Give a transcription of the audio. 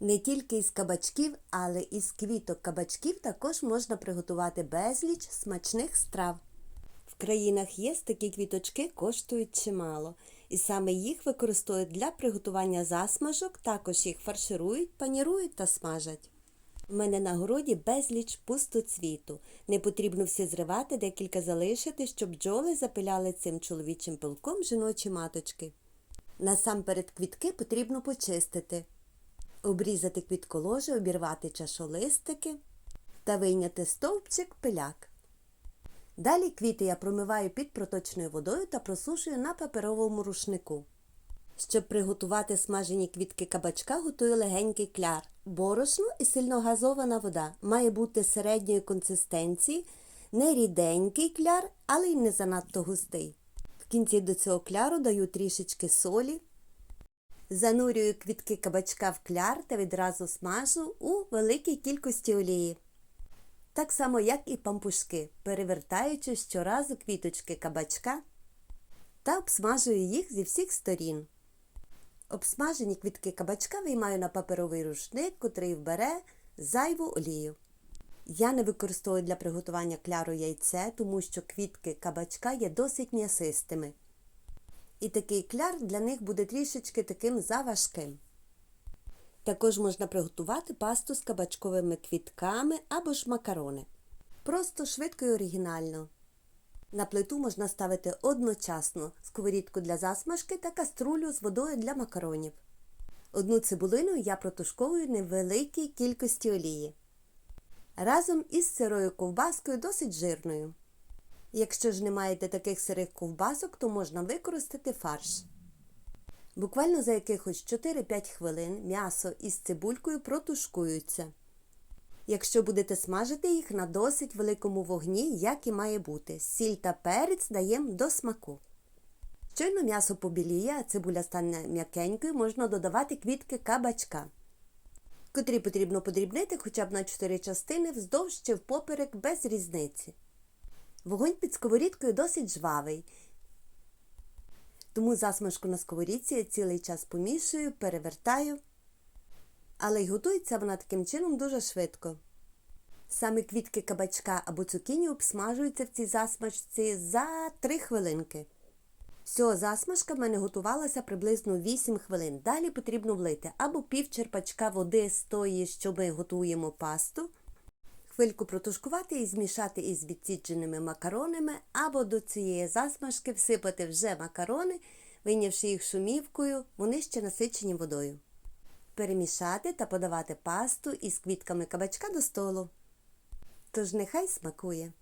Не тільки із кабачків, але із квіток кабачків також можна приготувати безліч смачних страв. В країнах ЄС такі квіточки коштують чимало, і саме їх використовують для приготування засмажок, також їх фарширують, панірують та смажать. У мене на городі безліч пустоцвіту. Не потрібно все зривати, декілька залишити, щоб бджоли запиляли цим чоловічим пилком жіночі маточки. Насамперед квітки потрібно почистити, обрізати квітколожі, обірвати чашолистики та вийняти стовпчик пиляк. Далі квіти я промиваю під проточною водою та просушую на паперовому рушнику. Щоб приготувати смажені квітки кабачка, готую легенький кляр. Борошно і сильно газована вода. Має бути середньої консистенції, не ріденький кляр, але й не занадто густий. В кінці до цього кляру даю трішечки солі. Занурюю квітки кабачка в кляр та відразу смажу у великій кількості олії. Так само, як і пампушки, перевертаючи щоразу квіточки кабачка та обсмажую їх зі всіх сторін. Обсмажені квітки кабачка виймаю на паперовий рушник, котрий вбере зайву олію. Я не використовую для приготування кляру яйце, тому що квітки кабачка є досить м'ясистими. І такий кляр для них буде трішечки таким заважким. Також можна приготувати пасту з кабачковими квітками або ж макарони. Просто швидко і оригінально. На плиту можна ставити одночасно сковорідку для засмажки та каструлю з водою для макаронів. Одну цибулину я протушковую невеликій кількості олії. Разом із сирою ковбаскою досить жирною. Якщо ж не маєте таких сирих ковбасок, то можна використати фарш. Буквально за якихось 4-5 хвилин м'ясо із цибулькою протушкуються. Якщо будете смажити їх на досить великому вогні, як і має бути, сіль та перець даємо до смаку. Щойно м'ясо побіліє, а цибуля стане м'якенькою, можна додавати квітки кабачка, котрі потрібно подрібнити хоча б на 4 частини вздовж чи впоперек без різниці. Вогонь під сковорідкою досить жвавий, тому засмажку на сковорідці я цілий час помішую, перевертаю. Але й готується вона таким чином дуже швидко. Саме квітки кабачка або цукіні обсмажуються в цій засмажці за 3 хвилинки. Всього засмажка в мене готувалася приблизно 8 хвилин. Далі потрібно влити або пів черпачка води з тої, що ми готуємо пасту, хвильку протушкувати і змішати із відсідженими макаронами, або до цієї засмажки всипати вже макарони, вийнявши їх шумівкою, вони ще насичені водою. Перемішати та подавати пасту із квітками кабачка до столу. Тож нехай смакує.